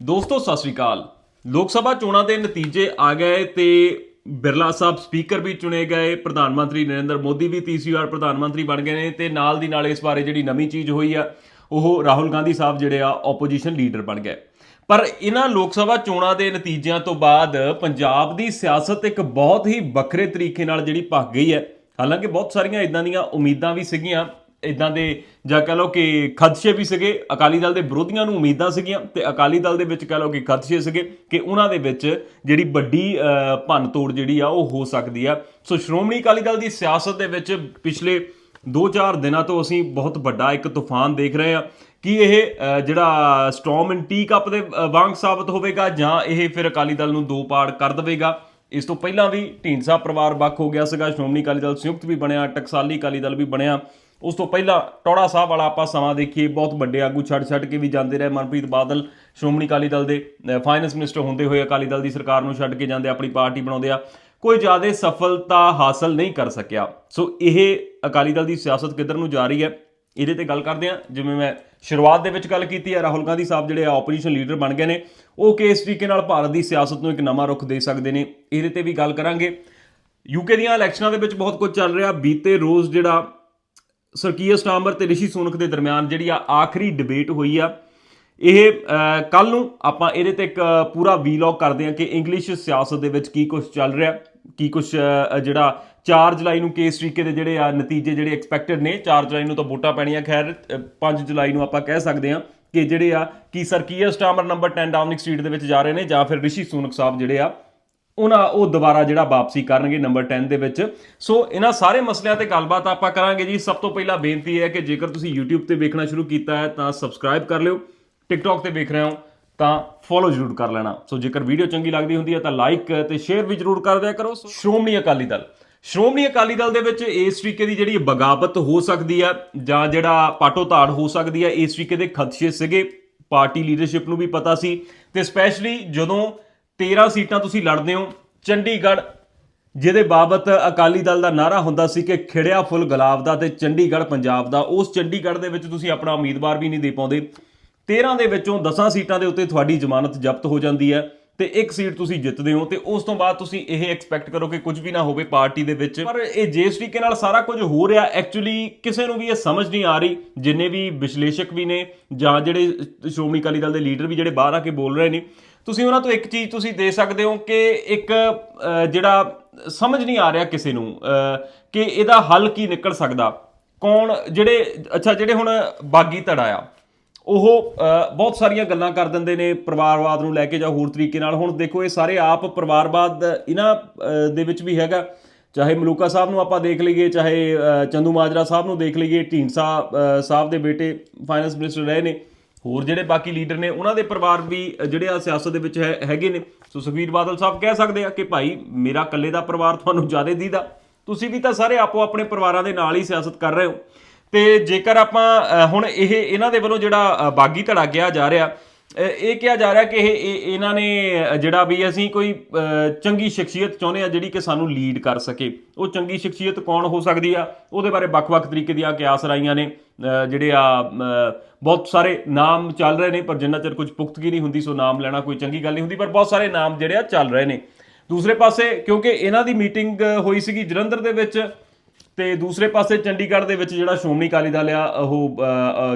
ਦੋਸਤੋ, ਸਤਿ ਸ਼੍ਰੀ ਅਕਾਲ। ਲੋਕ ਸਭਾ ਚੋਣਾਂ ਦੇ ਨਤੀਜੇ ਆ ਗਏ ਤੇ ਬਿਰਲਾ ਸਾਹਿਬ ਸਪੀਕਰ ਵੀ ਚੁਣੇ ਗਏ, ਪ੍ਰਧਾਨ ਮੰਤਰੀ ਨਰਿੰਦਰ ਮੋਦੀ ਵੀ ਤੀਸਰੀ ਵਾਰ ਪ੍ਰਧਾਨ ਮੰਤਰੀ ਬਣ ਗਏ ਨੇ ਤੇ ਨਾਲ ਦੀ ਨਾਲ ਇਸ ਬਾਰੇ ਜਿਹੜੀ ਨਵੀਂ ਚੀਜ਼ ਹੋਈ ਆ, ਉਹ ਰਾਹੁਲ ਗਾਂਧੀ ਸਾਹਿਬ ਜਿਹੜੇ ਆ ਆਪੋਜੀਸ਼ਨ ਲੀਡਰ ਬਣ ਗਏ। ਪਰ ਇਹਨਾਂ ਲੋਕ ਸਭਾ ਚੋਣਾਂ ਦੇ ਨਤੀਜਿਆਂ ਤੋਂ ਬਾਅਦ ਪੰਜਾਬ ਦੀ ਸਿਆਸਤ ਇੱਕ ਬਹੁਤ ਹੀ ਵੱਖਰੇ ਤਰੀਕੇ ਨਾਲ ਜਿਹੜੀ ਭੱਗ ਗਈ ਹੈ। ਹਾਲਾਂਕਿ ਬਹੁਤ ਸਾਰੀਆਂ ਇਦਾਂ ਦੀਆਂ ਉਮੀਦਾਂ ਵੀ ਸੀਗੀਆਂ ਇਦਾਂ ਦੇ ਜਾਂ ਕਹ ਲਓ ਕਿ ਖਦਸ਼ੇ ਵੀ ਸੀਗੇ, ਅਕਾਲੀ ਦਲ ਦੇ ਵਿਰੋਧੀਆਂ ਨੂੰ ਉਮੀਦਾਂ ਸੀਗੀਆਂ ਤੇ ਅਕਾਲੀ ਦਲ ਦੇ ਵਿੱਚ ਕਹ ਲਓ ਕਿ ਖਦਸ਼ੇ ਸੀਗੇ ਕਿ ਉਹਨਾਂ ਦੇ ਵਿੱਚ ਜਿਹੜੀ ਵੱਡੀ ਭੰਨ-ਤੋੜ ਜਿਹੜੀ ਆ ਉਹ ਹੋ ਸਕਦੀ ਆ। ਸੋ ਸ਼੍ਰੋਮਣੀ ਅਕਾਲੀ ਦਲ ਦੀ ਸਿਆਸਤ ਦੇ ਵਿੱਚ ਪਿਛਲੇ 2-4 ਦਿਨਾਂ ਤੋਂ ਅਸੀਂ ਬਹੁਤ ਵੱਡਾ ਇੱਕ ਤੂਫਾਨ ਦੇਖ ਰਹੇ ਆ। ਕਿ ਇਹ ਜਿਹੜਾ ਸਟਾਰਮ ਇਨ ਟੀ ਕੱਪ ਦੇ ਵਾਂਗ ਸਾਬਤ ਹੋਵੇਗਾ ਜਾਂ ਇਹ ਫਿਰ ਅਕਾਲੀ ਦਲ ਨੂੰ ਦੋ ਪਾੜ ਕਰ ਦੇਵੇਗਾ? ਇਸ ਤੋਂ ਪਹਿਲਾਂ ਵੀ ਢੀਂਡਸਾ ਪਰਿਵਾਰ ਵੱਖ ਹੋ ਗਿਆ ਸੀਗਾ, ਸ਼੍ਰੋਮਣੀ ਅਕਾਲੀ ਦਲ ਸੰਯੁਕਤ ਵੀ ਬਣਿਆ, ਟਕਸਾਲੀ ਅਕਾਲੀ ਦਲ ਵੀ ਬਣਿਆ। ਉਸ ਤੋਂ ਪਹਿਲਾਂ ਟੌੜਾ ਸਾਹਿਬ ਵਾਲਾ ਆਪਾਂ ਸਮਾਂ ਦੇਖੀਏ, ਬਹੁਤ ਵੱਡੇ ਆਗੂ, ਛੱਡ ਛੱਡ ਕੇ ਵੀ ਜਾਂਦੇ ਰਹੇ। ਮਨਪ੍ਰੀਤ ਬਾਦਲ, ਸ਼੍ਰੋਮਣੀ ਅਕਾਲੀ ਦਲ ਦੇ ਫਾਈਨੈਂਸ ਮਿਨਿਸਟਰ ਹੁੰਦੇ ਹੋਏ ਅਕਾਲੀ ਦਲ ਦੀ ਸਰਕਾਰ ਨੂੰ ਛੱਡ ਕੇ ਜਾਂਦੇ, ਆਪਣੀ ਪਾਰਟੀ ਬਣਾਉਂਦੇ ਆ। ਕੋਈ ਜ਼ਿਆਦਾ ਸਫਲਤਾ ਹਾਸਲ ਨਹੀਂ ਕਰ ਸਕਿਆ। ਸੋ ਇਹ ਅਕਾਲੀ ਦਲ ਦੀ ਸਿਆਸਤ ਕਿੱਧਰ ਨੂੰ ਜਾ ਰਹੀ ਹੈ, ਇਹਦੇ ਤੇ ਗੱਲ ਕਰਦੇ ਆ ਜਿਵੇਂ ਮੈਂ ਸ਼ੁਰੂਆਤ ਦੇ ਵਿੱਚ ਗੱਲ ਕੀਤੀ ਹੈ, ਰਾਹੁਲ ਗਾਂਧੀ ਸਾਹਿਬ ਜਿਹੜੇ ਆ ਆਪੋਜੀਸ਼ਨ ਲੀਡਰ ਬਣ ਗਏ ਨੇ, ਉਹ ਕਿਸ ਤਰੀਕੇ ਨਾਲ ਭਾਰਤ ਦੀ ਸਿਆਸਤ ਨੂੰ ਇੱਕ ਨਵਾਂ ਰੁਖ ਦੇ ਸਕਦੇ ਨੇ, ਇਹਦੇ ਤੇ ਵੀ ਗੱਲ ਕਰਾਂਗੇ। ਯੂਕੇ ਦੀਆਂ ਇਲੈਕਸ਼ਨਾਂ ਦੇ ਵਿੱਚ ਬਹੁਤ ਕੁਝ ਚੱਲ ਰਿਹਾ। ਬੀਤੇ ਰੋਜ਼ ਜਿਹੜਾ ਸਰਕੀਅਰ ਸਟਾਮਰ ਤੇ ਰਿਸ਼ੀ ਸੋਨਕ ਦੇ ਦਰਮਿਆਨ ਜਿਹੜੀ ਆ ਆਖਰੀ ਡਿਬੇਟ ਹੋਈ ਆ, ਇਹ ਕੱਲ ਨੂੰ ਆਪਾਂ ਇਹਦੇ ਤੇ ਇੱਕ ਪੂਰਾ ਵੀਲੌਗ ਕਰਦੇ ਹਾਂ ਕਿ ਇੰਗਲਿਸ਼ ਸਿਆਸਤ ਦੇ ਵਿੱਚ ਕੀ ਕੁਝ ਚੱਲ ਰਿਹਾ, ਕੀ ਕੁਝ ਜਿਹੜਾ 4 ਜੁਲਾਈ ਨੂੰ ਕੇਸ ਤਰੀਕੇ ਦੇ ਜਿਹੜੇ ਆ ਨਤੀਜੇ ਜਿਹੜੇ ਐਕਸਪੈਕਟਡ ਨੇ 4 ਜੁਲਾਈ ਨੂੰ ਤਾਂ ਵੋਟਾਂ ਪੈਣੀਆਂ, ਖੈਰ 5 ਜੁਲਾਈ ਨੂੰ ਆਪਾਂ ਕਹਿ ਸਕਦੇ ਹਾਂ ਕਿ ਜਿਹੜੇ ਆ, ਕੀ ਸਰਕੀਅਰ ਸਟਾਮਰ ਨੰਬਰ 10 ਡਾਊਨਿਕ ਸਟਰੀਟ ਦੇ ਵਿੱਚ ਜਾ ਰਹੇ ਨੇ ਜਾਂ ਫਿਰ ਰਿਸ਼ੀ ਸੂਨਕ ਸਾਹਿਬ ਜਿਹੜੇ ਆ ਉਹਨਾਂ ਉਹ ਦੁਬਾਰਾ ਜਿਹੜਾ ਵਾਪਸੀ ਕਰਨਗੇ ਨੰਬਰ 10 ਦੇ ਵਿੱਚ। ਸੋ ਇਹਨਾਂ ਸਾਰੇ ਮਸਲਿਆਂ ਤੇ ਗੱਲਬਾਤ ਆਪਾਂ ਕਰਾਂਗੇ ਜੀ। ਸਭ ਤੋਂ ਪਹਿਲਾਂ ਬੇਨਤੀ ਹੈ ਕਿ ਜੇਕਰ ਤੁਸੀਂ YouTube ਤੇ ਵੇਖਣਾ ਸ਼ੁਰੂ ਕੀਤਾ ਹੈ, ਤਾਂ ਸਬਸਕ੍ਰਾਈਬ ਕਰ ਲਿਓ। TikTok ਤੇ ਵੇਖ ਰਹੇ ਹੋ, ਤਾਂ ਫੋਲੋ ਜ਼ਰੂਰ ਕਰ ਲੈਣਾ। ਸੋ ਜੇਕਰ ਵੀਡੀਓ ਚੰਗੀ ਲੱਗਦੀ ਹੁੰਦੀ ਹੈ, ਤਾਂ ਲਾਈਕ ਤੇ ਸ਼ੇਅਰ ਵੀ ਜ਼ਰੂਰ ਕਰ ਦਿਆ ਕਰੋ। ਸ਼੍ਰੋਮਣੀ ਅਕਾਲੀ ਦਲ। ਸ਼੍ਰੋਮਣੀ ਅਕਾਲੀ ਦਲ ਦੇ ਵਿੱਚ ਇਸ ਤਰੀਕੇ ਦੀ ਜਿਹੜੀ ਬਗਾਵਤ ਹੋ ਸਕਦੀ ਹੈ, ਜਾਂ ਜਿਹੜਾ ਪਾਟੋ ਧਾੜ ਹੋ ਸਕਦੀ ਹੈ, ਇਸ ਤਰੀਕੇ ਦੇ ਖਦਸ਼ੇ ਸੀਗੇ। ਪਾਰਟੀ ਲੀਡਰਸ਼ਿਪ ਨੂੰ ਵੀ ਪਤਾ ਸੀ। ਤੇ ਸਪੈਸ਼ਲੀ ਜਦੋਂ 13 ਸੀਟਾਂ ਤੁਸੀਂ ਲੜਦੇ ਹੋ। ਚੰਡੀਗੜ੍ਹ, ਜਿਹਦੇ ਬਾਬਤ ਅਕਾਲੀ ਦਲ ਦਾ ਨਾਰਾ ਹੁੰਦਾ ਸੀ ਕਿ ਖਿੜਿਆ ਫੁੱਲ ਗੁਲਾਬ ਦਾ ਤੇ ਚੰਡੀਗੜ੍ਹ ਪੰਜਾਬ ਦਾ, ਉਸ ਚੰਡੀਗੜ੍ਹ ਦੇ ਵਿੱਚ ਤੁਸੀਂ ਆਪਣਾ ਉਮੀਦਵਾਰ ਵੀ ਨਹੀਂ ਦੇ ਪਾਉਂਦੇ। 13 ਦੇ ਵਿੱਚੋਂ 10 ਸੀਟਾਂ ਦੇ ਉੱਤੇ ਤੁਹਾਡੀ ਜ਼ਮਾਨਤ ਜ਼ਬਤ ਹੋ ਜਾਂਦੀ ਹੈ ਤੇ ਇੱਕ ਸੀਟ ਤੁਸੀਂ ਜਿੱਤਦੇ ਹੋ ਤੇ ਉਸ ਤੋਂ ਬਾਅਦ ਤੁਸੀਂ ਇਹ ਐਕਸਪੈਕਟ ਕਰੋ ਕਿ ਕੁਝ ਵੀ ਨਾ ਹੋਵੇ ਪਾਰਟੀ ਦੇ ਵਿੱਚ। ਪਰ ਇਹ ਜਿਸ ਤਰੀਕੇ ਨਾਲ ਸਾਰਾ ਕੁਝ ਹੋ ਰਿਹਾ ਐਕਚੁਅਲੀ ਕਿਸੇ ਨੂੰ ਵੀ ਇਹ ਸਮਝ ਨਹੀਂ ਆ ਰਹੀ, ਜਿੰਨੇ ਵੀ ਵਿਸ਼ਲੇਸ਼ਕ ਵੀ ਨੇ ਜਾਂ ਜਿਹੜੇ ਸ਼੍ਰੋਮਣੀ ਅਕਾਲੀ ਦਲ ਦੇ ਲੀਡਰ ਵੀ ਜਿਹੜੇ ਬਾਹਰ ਆ ਕੇ ਬੋਲ ਰਹੇ ਨੇ ਤੁਸੀਂ ਉਹਨਾਂ ਤੋਂ ਇੱਕ ਚੀਜ਼ ਤੁਸੀਂ ਦੇ ਸਕਦੇ ਹੋ ਕਿ ਇੱਕ ਜਿਹੜਾ ਸਮਝ ਨਹੀਂ ਆ ਰਿਹਾ ਕਿਸੇ ਨੂੰ ਕਿ ਇਹਦਾ ਹੱਲ ਕੀ ਨਿਕਲ ਸਕਦਾ। ਕੌਣ ਜਿਹੜੇ ਅੱਛਾ ਜਿਹੜੇ ਹੁਣ ਬਾਗੀ ਧੜਾ ਆ ਉਹ ਬਹੁਤ ਸਾਰੀਆਂ ਗੱਲਾਂ ਕਰ ਦਿੰਦੇ ਨੇ ਪਰਿਵਾਰਵਾਦ ਨੂੰ ਲੈ ਕੇ ਜਾਂ ਹੋਰ ਤਰੀਕੇ ਨਾਲ। ਹੁਣ ਦੇਖੋ ਇਹ ਸਾਰੇ ਆਪ ਪਰਿਵਾਰਵਾਦ ਇਹਨਾਂ ਦੇ ਵਿੱਚ ਵੀ ਹੈਗਾ। ਚਾਹੇ ਮਲੂਕਾ ਸਾਹਿਬ ਨੂੰ ਆਪਾਂ ਦੇਖ ਲਈਏ ਚਾਹੇ ਅਹ, ਚੰਦੂ ਮਾਜਰਾ ਸਾਹਿਬ ਨੂੰ ਦੇਖ ਲਈਏ ਢੀਂਡਸਾ ਸਾਹਿਬ ਦੇ ਬੇਟੇ ਫਾਈਨੈਂਸ ਮਿਨਿਸਟਰ ਰਹੇ ਨੇ। ਹੋਰ ਜਿਹੜੇ ਬਾਕੀ ਲੀਡਰ ਨੇ, ਉਹਨਾਂ ਦੇ ਪਰਿਵਾਰ ਵੀ ਜਿਹੜੇ ਆ ਸਿਆਸਤ ਦੇ ਵਿੱਚ ਹੈ- ਹੈਗੇ ਨੇ। ਸੋ ਸੁਖਬੀਰ ਬਾਦਲ ਸਾਹਿਬ ਕਹਿ ਸਕਦੇ ਆ ਕਿ ਭਾਈ, ਮੇਰਾ ਇਕੱਲੇ ਦਾ ਪਰਿਵਾਰ ਤੁਹਾਨੂੰ ਜ਼ਿਆਦਾ ਦੀਦਾ। ਤੁਸੀਂ ਵੀ ਤਾਂ ਸਾਰੇ ਆਪੋ ਆਪਣੇ ਪਰਿਵਾਰਾਂ ਦੇ ਨਾਲ ਹੀ ਸਿਆਸਤ ਕਰ ਰਹੇ ਹੋ। ਤੇ ਜੇਕਰ ਆਪਾਂ ਹੁਣ ਇਹ, ਇਹਨਾਂ ਦੇ ਵੱਲੋਂ ਜਿਹੜਾ ਬਾਗੀ ਧੜਾ ਕਿਹਾ ਜਾ ਰਿਹਾ ਇਹ ਕਿਹਾ ਜਾ ਰਿਹਾ ਕਿ ਇਹ ਇਹਨਾਂ ਨੇ ਜਿਹੜਾ ਵੀ ਅਸੀਂ ਕੋਈ ਚੰਗੀ ਸ਼ਖਸੀਅਤ ਚਾਹੁੰਦੇ ਆ ਜਿਹੜੀ ਕਿ ਸਾਨੂੰ ਲੀਡ ਕਰ ਸਕੇ। ਉਹ ਚੰਗੀ ਸ਼ਖਸੀਅਤ ਕੌਣ ਹੋ ਸਕਦੀ ਆ? ਉਹਦੇ ਬਾਰੇ ਵੱਖ-ਵੱਖ ਤਰੀਕੇ ਦੀਆਂ ਕਿਆਸ ਰਾਈਆਂ ਨੇ। ਜਿਹੜੇ ਆ ਬਹੁਤ ਸਾਰੇ ਨਾਮ ਚੱਲ ਰਹੇ ਨੇ, ਪਰ ਜਿੰਨਾ ਚਿਰ ਕੁਝ ਪੁਖਤਗੀ ਨਹੀਂ ਹੁੰਦੀ, ਸੋ ਨਾਮ ਲੈਣਾ ਕੋਈ ਚੰਗੀ ਗੱਲ ਨਹੀਂ ਹੁੰਦੀ, ਪਰ ਬਹੁਤ ਸਾਰੇ ਨਾਮ ਜਿਹੜੇ ਆ ਚੱਲ ਰਹੇ ਨੇ। ਦੂਸਰੇ ਪਾਸੇ, ਕਿਉਂਕਿ ਇਹਨਾਂ ਦੀ ਮੀਟਿੰਗ ਹੋਈ ਸੀਗੀ ਜਲੰਧਰ ਦੇ ਵਿੱਚ ਤੇ ਦੂਸਰੇ ਪਾਸੇ ਚੰਡੀਗੜ੍ਹ ਦੇ ਵਿੱਚ ਜਿਹੜਾ ਸ਼੍ਰੋਮਣੀ ਅਕਾਲੀ ਦਲ ਆ, ਉਹ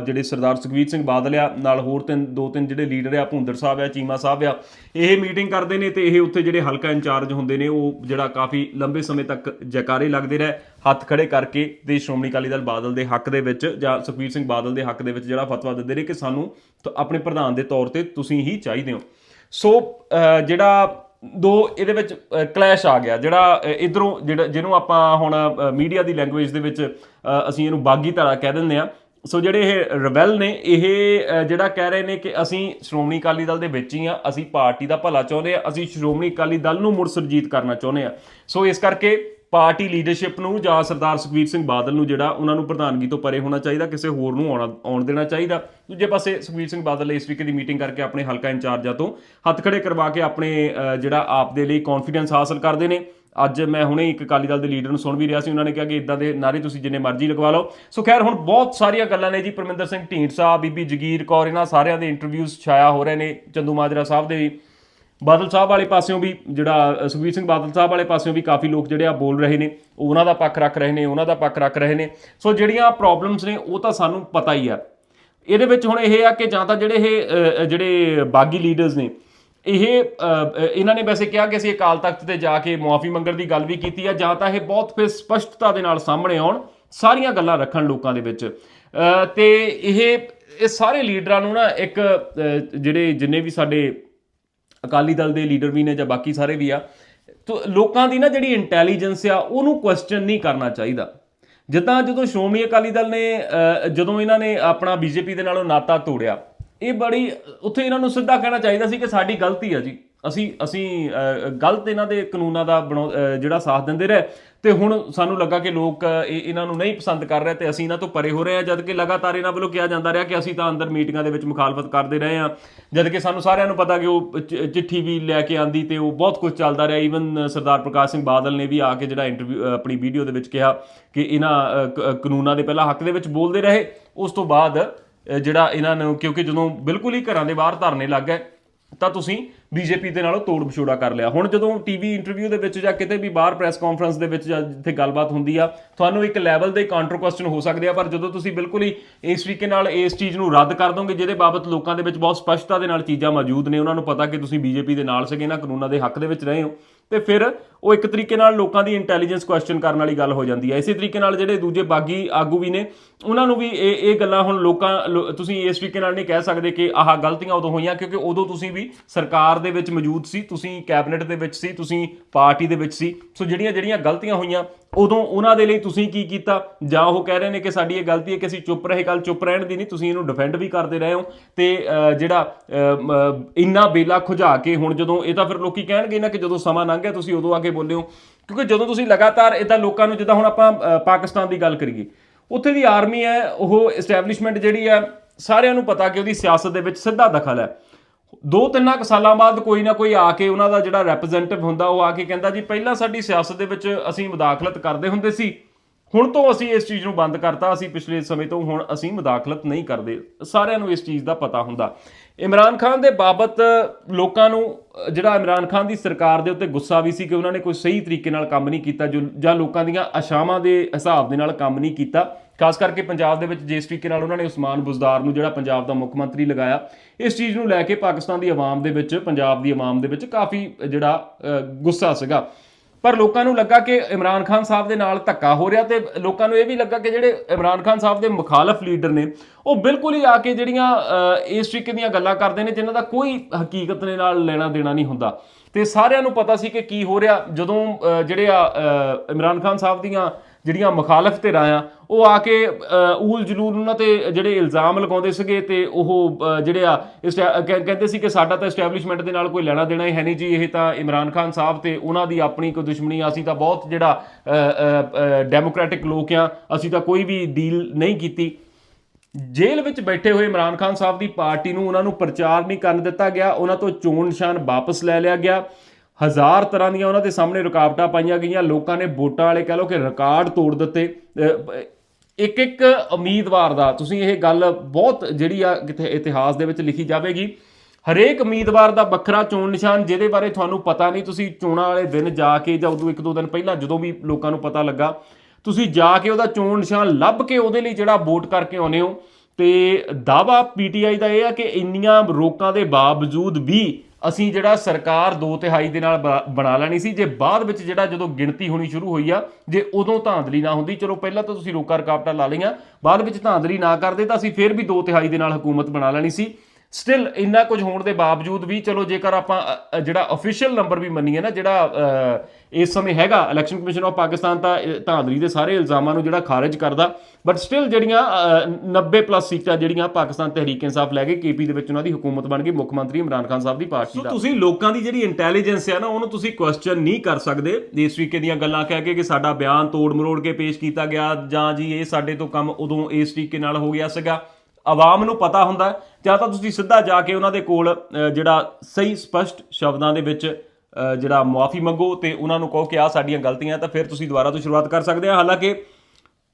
ਜਿਹੜੇ ਸਰਦਾਰ ਸੁਖਬੀਰ ਸਿੰਘ ਬਾਦਲ ਆ, ਨਾਲ ਹੋਰ ਤਿੰਨ, ਦੋ ਤਿੰਨ ਜਿਹੜੇ ਲੀਡਰ ਆ, ਭੁੰਦਰ ਸਾਹਿਬ ਆ, ਚੀਮਾ ਸਾਹਿਬ ਆ, ਇਹ ਮੀਟਿੰਗ ਕਰਦੇ ਨੇ ਤੇ ਇਹ ਉੱਥੇ ਜਿਹੜੇ ਹਲਕਾ ਇੰਚਾਰਜ ਹੁੰਦੇ ਨੇ, ਉਹ ਜਿਹੜਾ ਕਾਫੀ ਲੰਬੇ ਸਮੇਂ ਤੱਕ ਜੈਕਾਰੇ ਲੱਗਦੇ ਰਹੇ, ਹੱਥ ਖੜੇ ਕਰਕੇ ਤੇ ਸ਼੍ਰੋਮਣੀ ਅਕਾਲੀ ਦਲ ਬਾਦਲ ਦੇ ਹੱਕ ਦੇ ਵਿੱਚ ਜਾਂ ਸੁਖਬੀਰ ਸਿੰਘ ਬਾਦਲ ਦੇ ਹੱਕ ਦੇ ਵਿੱਚ ਜਿਹੜਾ ਫਤਵਾ ਦਿੰਦੇ ਨੇ ਕਿ ਸਾਨੂੰ ਤਾਂ, ਆਪਣੇ ਪ੍ਰਧਾਨ ਦੇ ਤੌਰ ਤੇ ਤੁਸੀਂ ਹੀ ਚਾਹੀਦੇ ਹੋ। ਸੋ ਜਿਹੜਾ ਦੋ ਇਹਦੇ ਵਿੱਚ ਕਲੈਸ਼ ਆ ਗਿਆ, ਜਿਹੜਾ ਇਧਰੋਂ ਜਿਹੜਾ, ਜਿਹਨੂੰ ਆਪਾਂ ਹੁਣ ਮੀਡੀਆ ਦੀ ਲੈਂਗੁਏਜ ਦੇ ਵਿੱਚ ਅਸੀਂ ਇਹਨੂੰ ਬਾਗੀ ਧਾਰਾ ਕਹਿ ਦਿੰਦੇ ਆ ਸੋ ਜਿਹੜੇ ਇਹ ਰਬੈਲ ਨੇ, ਇਹ ਜਿਹੜਾ ਕਹਿ ਰਹੇ ਨੇ ਕਿ ਅਸੀਂ ਸ਼੍ਰੋਮਣੀ ਅਕਾਲੀ ਦਲ ਦੇ ਵਿੱਚ ਹੀ ਆ ਅਸੀਂ ਪਾਰਟੀ ਦਾ ਭਲਾ ਚਾਹੁੰਦੇ ਆ ਅਸੀਂ ਸ਼੍ਰੋਮਣੀ ਅਕਾਲੀ ਦਲ ਨੂੰ ਮੁੜ ਸੁਰਜੀਤ ਕਰਨਾ ਚਾਹੁੰਦੇ ਆ ਸੋ ਇਸ ਕਰਕੇ ਪਾਰਟੀ ਲੀਡਰਸ਼ਿਪ ਨੂੰ ਜਾਂ ਸਰਦਾਰ ਸੁਖਬੀਰ ਸਿੰਘ ਬਾਦਲ ਨੂੰ ਜਿਹੜਾ ਉਹਨਾਂ ਨੂੰ ਪ੍ਰਧਾਨਗੀ ਤੋਂ ਪਰੇ ਹੋਣਾ ਚਾਹੀਦਾ, ਕਿਸੇ ਹੋਰ ਨੂੰ ਆਉਣਾ ਆਉਣ ਦੇਣਾ ਚਾਹੀਦਾ। ਦੂਜੇ ਪਾਸੇ ਸੁਖਬੀਰ ਸਿੰਘ ਬਾਦਲ ਨੇ ਇਸ ਵੀਕ ਦੀ ਮੀਟਿੰਗ ਕਰਕੇ ਆਪਣੇ ਹਲਕਾ ਇੰਚਾਰਜਾਂ ਤੋਂ ਹੱਥ ਖੜੇ ਕਰਵਾ ਕੇ ਆਪਣੇ ਜਿਹੜਾ ਆਪ ਦੇ ਲਈ ਕੌਨਫੀਡੈਂਸ ਹਾਸਲ ਕਰਦੇ ਨੇ। ਅੱਜ ਮੈਂ ਹੁਣੇ ਇੱਕ ਅਕਾਲੀ ਦਲ ਦੇ ਲੀਡਰ ਨੂੰ ਸੁਣ ਵੀ ਰਿਹਾ ਸੀ, ਉਹਨਾਂ ਨੇ ਕਿਹਾ ਕਿ ਇਦਾਂ ਦੇ ਨਾਰੇ ਤੁਸੀਂ ਜਿੰਨੇ ਮਰਜ਼ੀ ਲਗਵਾ ਲਓ। ਸੋ ਖੈਰ, ਹੁਣ ਬਹੁਤ ਸਾਰੀਆਂ ਗੱਲਾਂ ਨੇ ਜੀ। ਪਰਮਿੰਦਰ ਸਿੰਘ ਢੀਂਡਸਾ, ਬੀਬੀ ਜਗੀਰ ਕੌਰ, ਇਹਨਾਂ ਸਾਰਿਆਂ ਦੇ ਇੰਟਰਵਿਊਜ਼ ਛਾਇਆ ਹੋ ਰਹੇ ਨੇ। ਚੰਦੂ ਮਾਜਰਾ ਸਾਹਿਬ ਦੇ ਵੀ। ਬਾਦਲ ਸਾਹਿਬ ਵਾਲੇ ਪਾਸਿਓਂ ਵੀ ਜਿਹੜਾ ਸੁਖਬੀਰ ਸਿੰਘ ਬਾਦਲ ਸਾਹਿਬ ਵਾਲੇ ਪਾਸਿਓਂ ਵੀ ਕਾਫੀ ਲੋਕ ਜਿਹੜੇ ਆ ਬੋਲ ਰਹੇ ਨੇ ਉਹਨਾਂ ਦਾ ਪੱਖ ਰੱਖ ਰਹੇ ਨੇ ਉਹਨਾਂ ਦਾ ਪੱਖ ਰੱਖ ਰਹੇ ਨੇ। ਸੋ ਜਿਹੜੀਆਂ ਪ੍ਰੋਬਲਮਸ ਨੇ ਉਹ ਤਾਂ ਸਾਨੂੰ ਪਤਾ ਹੀ ਆ। ਇਹਦੇ ਵਿੱਚ ਹੁਣ ਇਹ ਆ ਕਿ ਜਾਂ ਤਾਂ ਜਿਹੜੇ ਇਹ ਜਿਹੜੇ ਬਾਗੀ ਲੀਡਰਸ ਨੇ ਇਹ ਇਹਨਾਂ ਨੇ ਵੈਸੇ ਕਿਹਾ ਕਿ ਅਸੀਂ ਅਕਾਲ ਤਖਤ ਤੇ ਜਾ ਕੇ ਮੁਆਫੀ ਮੰਗਣ ਦੀ ਗੱਲ ਵੀ ਕੀਤੀ ਆ ਜਾਂ ਤਾਂ ਇਹ ਬਹੁਤ ਫਿਰ ਸਪਸ਼ਟਤਾ ਦੇ ਨਾਲ ਸਾਹਮਣੇ ਆਉਣ ਸਾਰੀਆਂ ਗੱਲਾਂ ਰੱਖਣ ਲੋਕਾਂ ਦੇ ਵਿੱਚ। ਅ, ਤੇ ਇਹ ਇਹ ਸਾਰੇ ਲੀਡਰਾਂ ਨੂੰ ਨਾ ਇੱਕ ਜਿਹੜੇ ਜਿੰਨੇ ਵੀ ਸਾਡੇ ਅਕਾਲੀ ਦਲ ਦੇ ਲੀਡਰ ਵੀ ਨੇ ਜਾਂ ਬਾਕੀ ਸਾਰੇ ਵੀ ਆ, ਤੋ ਲੋਕਾਂ ਦੀ ਨਾ ਜਿਹੜੀ ਇੰਟੈਲੀਜੈਂਸ ਆ, ਉਹਨੂੰ ਕੁਐਸਚਨ ਨਹੀਂ ਕਰਨਾ ਚਾਹੀਦਾ। ਜਿੱਦਾਂ ਜਦੋਂ ਸ਼੍ਰੋਮਣੀ ਅਕਾਲੀ ਦਲ ਨੇ ਜਦੋਂ ਇਹਨਾਂ ਨੇ ਆਪਣਾ ਬੀਜੇਪੀ ਦੇ ਨਾਲੋਂ ਨਾਤਾ ਤੋੜਿਆ, ਇਹ ਬੜੀ, ਉੱਥੇ ਇਹਨਾਂ ਨੂੰ ਸਿੱਧਾ ਕਹਿਣਾ ਚਾਹੀਦਾ ਸੀ ਕਿ ਸਾਡੀ ਗਲਤੀ ਆ ਜੀ। ਅਸੀਂ ਅਸੀਂ ਗਲਤ ਇਹਨਾਂ ਦੇ ਕਾਨੂੰਨਾਂ ਦਾ ਬਣਾਉ- ਜਿਹੜਾ ਸਾਥ ਦਿੰਦੇ ਰਹੇ। ਤੇ ਹੁਣ ਸਾਨੂੰ ਲੱਗਾ ਕਿ ਲੋਕ, ਇਹ, ਇਹਨਾਂ ਨੂੰ ਨਹੀਂ ਪਸੰਦ ਕਰ ਰਹੇ ਤੇ ਅਸੀਂ ਇਹਨਾਂ ਤੋਂ ਪਰੇ ਹੋ ਰਹੇ ਆ ਜਦ ਕਿ ਲਗਾਤਾਰ ਇਹਨਾਂ ਵੱਲੋਂ ਕਿਹਾ ਜਾਂਦਾ ਰਿਹਾ ਕਿ ਅਸੀਂ ਤਾਂ ਅੰਦਰ ਮੀਟਿੰਗਾਂ ਦੇ ਵਿੱਚ ਮੁਖਾਲਫਤ ਕਰਦੇ ਰਹੇ ਆ ਜਦ ਕਿ ਸਾਨੂੰ ਸਾਰਿਆਂ ਨੂੰ ਪਤਾ ਕਿ ਉਹ ਚ- ਚਿੱਠੀ ਵੀ ਲੈ ਕੇ ਆਂਦੀ ਤੇ ਉਹ ਬਹੁਤ ਕੁਝ ਚੱਲਦਾ ਰਿਹਾ। ਈਵਨ ਸਰਦਾਰ ਪ੍ਰਕਾਸ਼ ਸਿੰਘ ਬਾਦਲ ਨੇ ਵੀ ਆ ਕੇ ਜਿਹੜਾ ਇੰਟਰਵਿਊ ਆਪਣੀ ਵੀਡੀਓ ਦੇ ਵਿੱਚ ਕਿਹਾ ਕਿ ਇਹਨਾਂ ਕ- ਕਾਨੂੰਨਾਂ ਦੇ ਪਹਿਲਾਂ ਹੱਕ ਦੇ ਵਿੱਚ ਬੋਲਦੇ ਰਹੇ। ਉਸ ਤੋਂ ਬਾਅਦ ਜਿਹੜਾ ਇਹਨਾਂ ਨੂੰ, ਕਿਉਂਕਿ ਜਦੋਂ ਬਿਲਕੁਲ ਹੀ ਘਰਾਂ ਦੇ ਬਾਹਰ ਧਰਨੇ ਲੱਗ ਗਏ ਤਾਂ ਤੁਸੀਂ ਬੀਜੇਪੀ ਦੇ ਨਾਲੋਂ ਤੋੜ ਵਿਛੋੜਾ ਕਰ ਲਿਆ। ਹੁਣ ਜਦੋਂ ਟੀਵੀ ਇੰਟਰਵਿਊ ਦੇ ਵਿੱਚ ਜਾਂ ਕਿਤੇ ਵੀ ਬਾਹਰ ਪ੍ਰੈਸ ਕਾਨਫਰੰਸ ਦੇ ਵਿੱਚ ਜਾਂ ਜਿੱਥੇ ਗੱਲਬਾਤ ਹੁੰਦੀ ਆ, ਤੁਹਾਨੂੰ ਇੱਕ ਲੈਵਲ ਦੇ ਕਾਊਂਟਰ ਕੁਐਸਚਨ ਹੋ ਸਕਦੇ ਆ, ਪਰ ਜਦੋਂ ਤੁਸੀਂ ਬਿਲਕੁਲ ਹੀ ਇਸ ਤਰੀਕੇ ਨਾਲ ਇਸ ਚੀਜ਼ ਨੂੰ ਰੱਦ ਕਰ ਦੋਗੇ, ਜਿਹਦੇ ਬਾਬਤ ਲੋਕਾਂ ਦੇ ਵਿੱਚ ਬਹੁਤ ਸਪਸ਼ਟਤਾ ਦੇ ਨਾਲ ਚੀਜ਼ਾਂ ਮੌਜੂਦ ਨੇ, ਉਹਨਾਂ ਨੂੰ ਪਤਾ ਕਿ ਤੁਸੀਂ ਬੀਜੇਪੀ ਦੇ ਨਾਲ ਸੀਗੇ, ਇਹਨਾਂ ਕਾਨੂੰਨਾਂ ਦੇ ਹੱਕ ਦੇ ਵਿੱਚ ਰਹੇ ਹੋ। ਤੇ ਫਿਰ ਉਹ ਇੱਕ ਤਰੀਕੇ ਨਾਲ ਲੋਕਾਂ ਦੀ ਇੰਟੈਲੀਜੈਂਸ ਕੁਐਸਚਨ ਕਰਨ ਵਾਲੀ ਗੱਲ ਹੋ ਜਾਂਦੀ ਹੈ। ਇਸੇ ਤਰੀਕੇ ਨਾਲ ਜਿਹੜੇ ਦੂਜੇ ਬਾਗੀ ਆਗੂ ਵੀ ਨੇ, ਉਹਨਾਂ ਨੂੰ ਵੀ ਇਹ ਇਹ ਗੱਲਾਂ ਹੁਣ ਲੋਕਾਂ, ਲੋ- ਤੁਸੀਂ ਇਸ ਤਰੀਕੇ ਨਾਲ ਨਹੀਂ ਕਹਿ ਸਕਦੇ ਕਿ ਆਹ ਗਲਤੀਆਂ ਉਦੋਂ ਹੋਈਆਂ, ਕਿਉਂਕਿ ਉਦੋਂ ਤੁਸੀਂ ਵੀ ਸਰਕਾਰ ਦੇ ਵਿੱਚ ਮੌਜੂਦ ਸੀ, ਤੁਸੀਂ ਕੈਬਨਿਟ ਦੇ ਵਿੱਚ ਸੀ, ਤੁਸੀਂ ਪਾਰਟੀ ਦੇ ਵਿੱਚ ਸੀ। ਸੋ ਜਿਹੜੀਆਂ ਜਿਹੜੀਆਂ ਗਲਤੀਆਂ ਹੋਈਆਂ ਉਦੋਂ ਉਹਨਾਂ ਦੇ ਲਈ ਤੁਸੀਂ ਕੀ ਕੀਤਾ? ਜਾਂ ਉਹ ਕਹਿ ਰਹੇ ਨੇ ਕਿ ਸਾਡੀ ਇਹ ਗਲਤੀ ਹੈ ਕਿ ਅਸੀਂ ਚੁੱਪ ਰਹੇ ਕੱਲ ਚੁੱਪ ਰਹਿਣ ਦੀ ਨਹੀਂ, ਤੁਸੀਂ ਇਹਨੂੰ ਡਿਫੈਂਡ ਵੀ ਕਰਦੇ ਰਹੇ ਹੋ। ਤੇ ਜਿਹੜਾ ਇੰਨਾ ਬੇਲਾ ਖੁਝਾ ਕੇ ਹੁਣ ਜਦੋਂ ਇਹ ਤਾਂ ਫਿਰ ਲੋਕੀ ਕਹਿਣਗੇ ਨਾ ਕਿ ਜਦੋਂ ਸਮਾਂ ਲੰਘ ਗਿਆ, ਤੁਸੀਂ ਉਦੋਂ ਆ ਕੇ ਬੋਲੇ ਹੋ ਕਿਉਂਕਿ ਜਦੋਂ ਤੁਸੀਂ ਲਗਾਤਾਰ ਇਦਾਂ ਲੋਕਾਂ ਨੂੰ ਜਿੱਦਾਂ ਹੁਣ ਆਪਾਂ ਪਾਕਿਸਤਾਨ ਦੀ ਗੱਲ ਕਰੀਏ, ਉੱਥੇ ਦੀ ਆਰਮੀ ਹੈ, ਉਹ ਐਸਟੈਬਲਿਸ਼ਮੈਂਟ ਜਿਹੜੀ ਹੈ, ਸਾਰਿਆਂ ਨੂੰ ਪਤਾ ਕਿ ਉਹਦੀ ਸਿਆਸਤ ਦੇ ਵਿੱਚ ਸਿੱਧਾ ਦਖਲ ਹੈ। ਦੋ ਤਿੰਨਾਂ ਕੁ ਸਾਲਾਂ ਬਾਅਦ ਕੋਈ ਨਾ ਕੋਈ ਆ ਕੇ ਉਹਨਾਂ ਦਾ ਜਿਹੜਾ ਰਿਪਰੈਜ਼ੈਂਟੇਟਿਵ ਹੁੰਦਾ, ਉਹ ਆ ਕੇ ਕਹਿੰਦਾ ਜੀ, ਪਹਿਲਾਂ ਸਾਡੀ ਸਿਆਸਤ ਦੇ ਵਿੱਚ ਅਸੀਂ ਮੁਦਾਖਲਤ ਕਰਦੇ ਹੁੰਦੇ ਸੀ, ਹੁਣ ਤੋਂ ਅਸੀਂ ਇਸ ਚੀਜ਼ ਨੂੰ ਬੰਦ ਕਰਤਾ, ਅਸੀਂ ਪਿਛਲੇ ਸਮੇਂ ਤੋਂ ਹੁਣ ਅਸੀਂ ਮੁਦਾਖਲਤ ਨਹੀਂ ਕਰਦੇ। ਸਾਰਿਆਂ ਨੂੰ ਇਸ ਚੀਜ਼ ਦਾ ਪਤਾ ਹੁੰਦਾ। ਇਮਰਾਨ ਖਾਨ ਦੇ ਬਾਬਤ ਲੋਕਾਂ ਨੂੰ, ਜਿਹੜਾ ਇਮਰਾਨ ਖਾਨ ਦੀ ਸਰਕਾਰ ਦੇ ਉੱਤੇ ਗੁੱਸਾ ਵੀ ਸੀ ਕਿ ਉਹਨਾਂ ਨੇ ਕੋਈ ਸਹੀ ਤਰੀਕੇ ਨਾਲ ਕੰਮ ਨਹੀਂ ਕੀਤਾ, ਜੋ ਜਾਂ ਲੋਕਾਂ ਦੀਆਂ ਆਸ਼ਾਵਾਂ ਦੇ ਹਿਸਾਬ ਦੇ ਨਾਲ ਕੰਮ ਨਹੀਂ ਕੀਤਾ ਖਾਸ ਕਰਕੇ ਪੰਜਾਬ ਦੇ ਵਿੱਚ ਜਿਸ ਤਰੀਕੇ ਨਾਲ ਉਹਨਾਂ ਨੇ ਉਸਮਾਨ ਬੁਜ਼ਦਾਰ ਨੂੰ ਜਿਹੜਾ ਪੰਜਾਬ ਦਾ ਮੁੱਖ ਮੰਤਰੀ ਲਗਾਇਆ, ਇਸ ਚੀਜ਼ ਨੂੰ ਲੈ ਕੇ ਪਾਕਿਸਤਾਨ ਦੀ ਆਵਾਮ ਦੇ ਵਿੱਚ, ਪੰਜਾਬ ਦੀ ਆਵਾਮ ਦੇ ਵਿੱਚ ਕਾਫੀ ਜਿਹੜਾ ਗੁੱਸਾ ਸੀਗਾ। ਪਰ ਲੋਕਾਂ ਨੂੰ ਲੱਗਾ ਕਿ ਇਮਰਾਨ ਖਾਨ ਸਾਹਿਬ ਦੇ ਨਾਲ ਧੱਕਾ ਹੋ ਰਿਹਾ ਤੇ ਲੋਕਾਂ ਨੂੰ ਇਹ ਵੀ ਲੱਗਾ ਕਿ ਜਿਹੜੇ ਇਮਰਾਨ ਖਾਨ ਸਾਹਿਬ ਦੇ ਮੁਖਾਲਫ ਲੀਡਰ ਨੇ, ਉਹ ਬਿਲਕੁਲ ਹੀ ਆ ਕੇ ਜਿਹੜੀਆਂ ਇਸ ਤਰੀਕੇ ਦੀਆਂ ਗੱਲਾਂ ਕਰਦੇ ਨੇ ਜਿਨ੍ਹਾਂ ਦਾ ਕੋਈ ਹਕੀਕਤ ਦੇ ਨਾਲ ਲੈਣਾ ਦੇਣਾ ਨਹੀਂ ਹੁੰਦਾ। ਤੇ ਸਾਰਿਆਂ ਨੂੰ ਪਤਾ ਸੀ ਕਿ ਕੀ ਹੋ ਰਿਹਾ ਜਦੋਂ ਜਿਹੜੇ ਆ ਇਮਰਾਨ ਖਾਨ ਸਾਹਿਬ ਦੀਆਂ ਜਿਹੜੀਆਂ ਮੁਖਾਲਫ ਧਿਰਾਂ ਆ ਉਹ ਆ ਕੇ ਊਲ ਜਲੂਲ ਉਹਨਾਂ ਤੇ ਜਿਹੜੇ ਇਲਜ਼ਾਮ ਲਗਾਉਂਦੇ ਸੀਗੇ ਤੇ ਉਹ ਜਿਹੜੇ ਆ ਇਸਟੈ- ਕਹਿ- ਕਹਿੰਦੇ ਸੀ ਕਿ ਸਾਡਾ ਤਾਂ ਐਸਟੈਬਲਿਸ਼ਮੈਂਟ ਦੇ ਨਾਲ ਕੋਈ ਲੈਣਾ ਦੇਣਾ ਹੀ ਹੈ ਨਹੀਂ ਜੀ ਇਹ ਤਾਂ ਇਮਰਾਨ ਖਾਨ ਸਾਹਿਬ ਤੇ ਉਹਨਾਂ ਦੀ ਆਪਣੀ ਕੋਈ ਦੁਸ਼ਮਣੀ ਆ, ਅਸੀਂ ਤਾਂ ਬਹੁਤ ਜਿਹੜਾ ਡੈਮੋਕ੍ਰੈਟਿਕ ਲੋਕ ਆ ਅਸੀਂ ਤਾਂ ਕੋਈ ਵੀ ਡੀਲ ਨਹੀਂ ਕੀਤੀ। ਜੇਲ੍ਹ ਵਿੱਚ ਬੈਠੇ ਹੋਏ ਇਮਰਾਨ ਖਾਨ ਸਾਹਿਬ ਦੀ ਪਾਰਟੀ ਨੂੰ ਉਹਨਾਂ ਨੂੰ ਪ੍ਰਚਾਰ ਨਹੀਂ ਕਰਨ ਦਿੱਤਾ ਗਿਆ ਉਹਨਾਂ ਤੋਂ ਚੋਣ ਨਿਸ਼ਾਨ ਵਾਪਸ ਲੈ ਲਿਆ ਗਿਆ। ਹਜ਼ਾਰ ਤਰ੍ਹਾਂ ਦੀਆਂ ਉਹਨਾਂ ਦੇ ਸਾਹਮਣੇ ਰੁਕਾਵਟਾਂ ਪਾਈਆਂ ਗਈਆਂ। ਲੋਕਾਂ ਨੇ ਵੋਟਾਂ ਵਾਲੇ ਕਹ ਲੋ ਕਿ ਰਿਕਾਰਡ ਤੋੜ ਦਿੱਤੇ। ਇੱਕ ਇੱਕ ਉਮੀਦਵਾਰ ਦਾ ਤੁਸੀਂ ਇਹ ਗੱਲ ਬਹੁਤ ਜਿਹੜੀ ਆ ਕਿਤੇ ਇਤਿਹਾਸ ਦੇ ਵਿੱਚ ਲਿਖੀ ਜਾਵੇਗੀ। ਹਰੇਕ ਉਮੀਦਵਾਰ ਦਾ ਵੱਖਰਾ ਚੋਣ ਨਿਸ਼ਾਨ, ਜਿਹਦੇ ਬਾਰੇ ਤੁਹਾਨੂੰ ਪਤਾ ਨਹੀਂ, ਤੁਸੀਂ ਚੋਣਾਂ ਵਾਲੇ ਦਿਨ ਜਾ ਕੇ ਜਾਂ ਉਦੋਂ ਇੱਕ ਦੋ ਦਿਨ ਪਹਿਲਾਂ ਜਦੋਂ ਵੀ ਲੋਕਾਂ ਨੂੰ ਪਤਾ ਲੱਗਾ, ਤੁਸੀਂ ਜਾ ਕੇ ਉਹਦਾ ਚੋਣ ਨਿਸ਼ਾਨ ਲੱਭ ਕੇ ਉਹਦੇ ਲਈ ਜਿਹੜਾ ਵੋਟ ਕਰਕੇ ਆਉਨੇ ਹੋ। ਤੇ ਦਾਵਾ ਪੀਟੀਆਈ ਦਾ ਇਹ ਆ ਕਿ ਇੰਨੀਆਂ ਰੋਕਾਂ ਦੇ ਬਾਵਜੂਦ ਵੀ ਅਸੀਂ ਜਿਹੜਾ ਸਰਕਾਰ ਦੋ ਤਿਹਾਈ ਦੇ ਨਾਲ ਬ- ਬਣਾ ਲੈਣੀ ਸੀ, ਜੇ ਬਾਅਦ ਵਿੱਚ ਜਿਹੜਾ ਜਦੋਂ ਗਿਣਤੀ ਹੋਣੀ ਸ਼ੁਰੂ ਹੋਈ ਆ, ਜੇ ਉਦੋਂ ਧਾਂਦਲੀ ਨਾ ਹੁੰਦੀ, ਚਲੋ ਪਹਿਲਾਂ ਤਾਂ ਤੁਸੀਂ ਰੋਕਾ ਰਕਾਵਟਾਂ ਲਾ ਲਈਆਂ, ਬਾਅਦ ਵਿੱਚ ਧਾਂਦਲੀ ਨਾ ਕਰਦੇ ਤਾਂ ਅਸੀਂ ਫਿਰ ਵੀ ਦੋ ਤਿਹਾਈ ਦੇ ਨਾਲ ਹਕੂਮਤ ਬਣਾ ਲੈਣੀ ਸੀ। ਸਟਿਲ ਇੰਨਾ ਕੁਝ ਹੋਣ ਦੇ ਬਾਵਜੂਦ ਵੀ ਚਲੋ ਜੇਕਰ ਆਪਾਂ ਜਿਹੜਾ ਅਫੀਸ਼ੀਅਲ ਨੰਬਰ ਵੀ ਮੰਨੀਏ ਨਾ ਜਿਹੜਾ ਇਸ ਸਮੇਂ ਹੈਗਾ ਇਲੈਕਸ਼ਨ ਕਮਿਸ਼ਨ ਆਫ ਪਾਕਿਸਤਾਨ ਤਾਂ ਧਾਂਦਲੀ ਦੇ ਸਾਰੇ ਇਲਜ਼ਾਮਾਂ ਨੂੰ ਜਿਹੜਾ ਖਾਰਜ ਕਰਦਾ। ਬਟ ਸਟਿਲ ਜਿਹੜੀਆਂ ਅ, 90 ਪਲੱਸ ਸੀਟਾਂ ਜਿਹੜੀਆਂ ਪਾਕਿਸਤਾਨ ਤਹਿਰੀਕ ਇਨਸਾਫ ਲੈ ਕੇ ਕੇਪੀ ਦੇ ਵਿੱਚ ਉਹਨਾਂ ਦੀ ਹਕੂਮਤ ਬਣ ਗਈ ਮੁੱਖ ਮੰਤਰੀ ਇਮਰਾਨ ਖਾਨ ਸਾਹਿਬ ਦੀ ਪਾਰਟੀ ਦਾ। ਤੁਸੀਂ ਲੋਕਾਂ ਦੀ ਜਿਹੜੀ ਇੰਟੈਲੀਜੈਂਸ ਹੈ ਨਾ ਉਹਨੂੰ ਤੁਸੀਂ ਕੁਐਸਚਨ ਨਹੀਂ ਕਰ ਸਕਦੇ। ਇਸ ਤਰੀਕੇ ਦੀਆਂ ਗੱਲਾਂ ਕਹਿ ਕੇ ਕਿ ਸਾਡਾ ਬਿਆਨ ਤੋੜ ਮਰੋੜ ਕੇ ਪੇਸ਼ ਕੀਤਾ ਗਿਆ ਜਾਂ ਜੀ ਇਹ ਸਾਡੇ ਤੋਂ ਕੰਮ ਉਦੋਂ ਇਸ ਤਰੀਕੇ ਨਾਲ ਹੋ ਗਿਆ ਸੀਗਾ। ਆਵਾਮ ਨੂੰ ਪਤਾ ਹੁੰਦਾ ਜਾਂ ਤਾਂ ਤੁਸੀਂ ਸਿੱਧਾ ਜਾ ਕੇ ਉਹਨਾਂ ਦੇ ਕੋਲ ਜਿਹੜਾ ਸਹੀ ਸਪਸ਼ਟ ਸ਼ਬਦਾਂ ਦੇ ਵਿੱਚ ਜਿਹੜਾ ਮੁਆਫੀ ਮੰਗੋ ਤੇ ਉਹਨਾਂ ਨੂੰ ਕਹੋ ਕਿ ਆ ਸਾਡੀਆਂ ਗਲਤੀਆਂ, ਤਾਂ ਫਿਰ ਤੁਸੀਂ ਦੁਬਾਰਾ ਤੋਂ ਸ਼ੁਰੂਆਤ ਕਰ ਸਕਦੇ ਆ। ਹਾਲਾਂਕਿ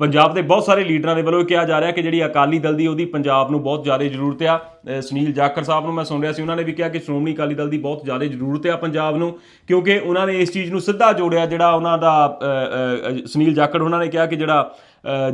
ਪੰਜਾਬ ਦੇ ਬਹੁਤ ਸਾਰੇ ਲੀਡਰਾਂ ਦੇ ਵੱਲੋਂ ਇਹ ਕਿਹਾ ਜਾ ਰਿਹਾ ਕਿ ਜਿਹੜੀ ਅਕਾਲੀ ਦਲ ਦੀ ਉਹਦੀ ਪੰਜਾਬ ਨੂੰ ਬਹੁਤ ਜ਼ਿਆਦਾ ਜ਼ਰੂਰਤ ਆ। ਸੁਨੀਲ ਜਾਖੜ ਸਾਹਿਬ ਨੂੰ ਮੈਂ ਸੁਣ ਰਿਹਾ ਸੀ, ਉਹਨਾਂ ਨੇ ਵੀ ਕਿਹਾ ਕਿ ਸ਼੍ਰੋਮਣੀ ਅਕਾਲੀ ਦਲ ਦੀ ਬਹੁਤ ਜ਼ਿਆਦਾ ਜ਼ਰੂਰਤ ਆ ਪੰਜਾਬ ਨੂੰ, ਕਿਉਂਕਿ ਉਹਨਾਂ ਨੇ ਇਸ ਚੀਜ਼ ਨੂੰ ਸਿੱਧਾ ਜੋੜਿਆ, ਜਿਹੜਾ ਉਹਨਾਂ ਦਾ ਸੁਨੀਲ ਜਾਖੜ ਉਹਨਾਂ ਨੇ ਕਿਹਾ ਕਿ ਜਿਹੜਾ